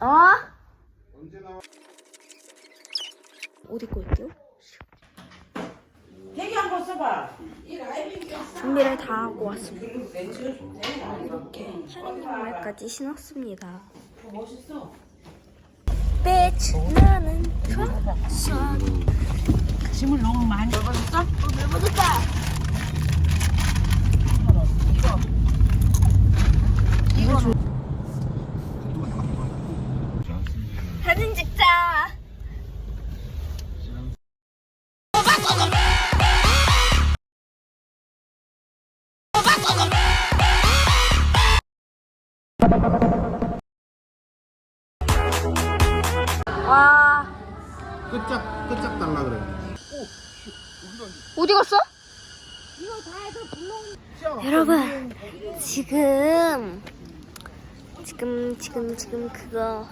어? 언제 나와? 옷 입고 올게요. 대기 한번 써봐. 준비를 다 하고 왔습니다. 이렇게 샤넬까지 신었습니다. 멋있어. 빛 나는 좋았어. 짐을 너무 많이 어, 와, 끝짝 끝짝 달라 그래. 어디 갔어? 여러분, 지금 지금 지금 지금 그거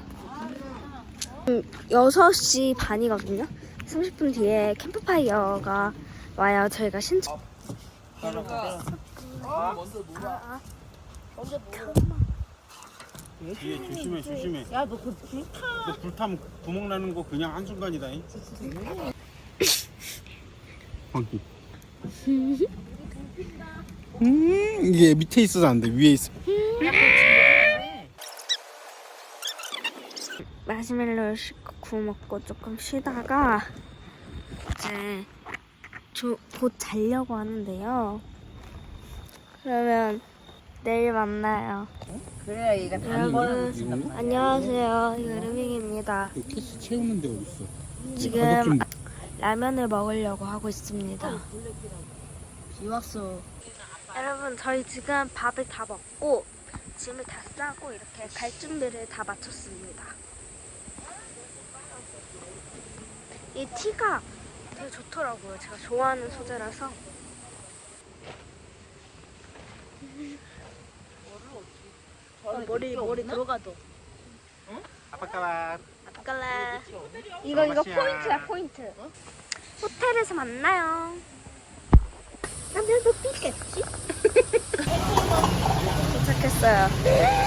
음, 6시 반이거든요. 30분 뒤에 캠프파이어가 와요. 저희가 신청 뒤에 조심해 조심해. 야 너 그 불타. 너 불타면 구멍 나는 거 그냥 한 순간이다. 잉? 방귀. 음 이게 밑에 있어서 안 돼. 위에 있어. 마시멜로를 씻고 구워 먹고 조금 쉬다가 이제 조, 곧 자려고 하는데요. 그러면 내일 만나요. 그래야 얘가 여러분 안녕하세요. 여름이입니다. 그 키스 채우는 데 어딨어? 지금 좀- 라면을 먹으려고 하고 있습니다. 비 왔어. 여러분 저희 지금 밥을 다 먹고 짐을 다 싸고 이렇게 갈 준비를 다 마쳤습니다. 이 티가 되게 좋더라고요. 제가 좋아하는 소재라서. 어, 머리 머리 들어가도. 아빠까라. 아까라. 이거 이거 맛이야. 포인트야 포인트. 호텔에서 만나요. 나면 너 삐겠지? 도착했어요.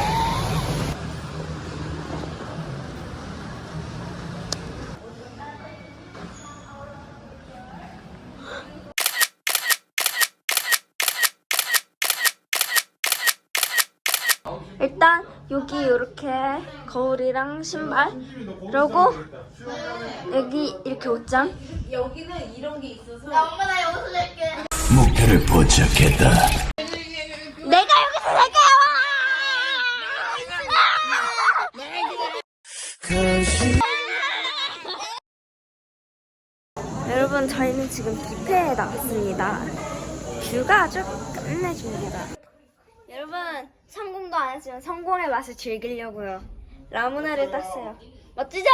일단 여기 이렇게 거울이랑 신발 그리고 여기 이렇게 옷장. 여기는 이런 게 있어서 목표를 포착했다. 내가 여기서 살게요 여러분 저희는 지금 뷔페에 나왔습니다. 뷰가 아주 끝내줍니다 성공도 안 했지만 성공의 맛을 즐기려고요. 라무네를 땄어요. 멋지죠?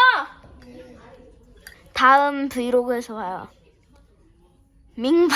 다음 브이로그에서 봐요. 민바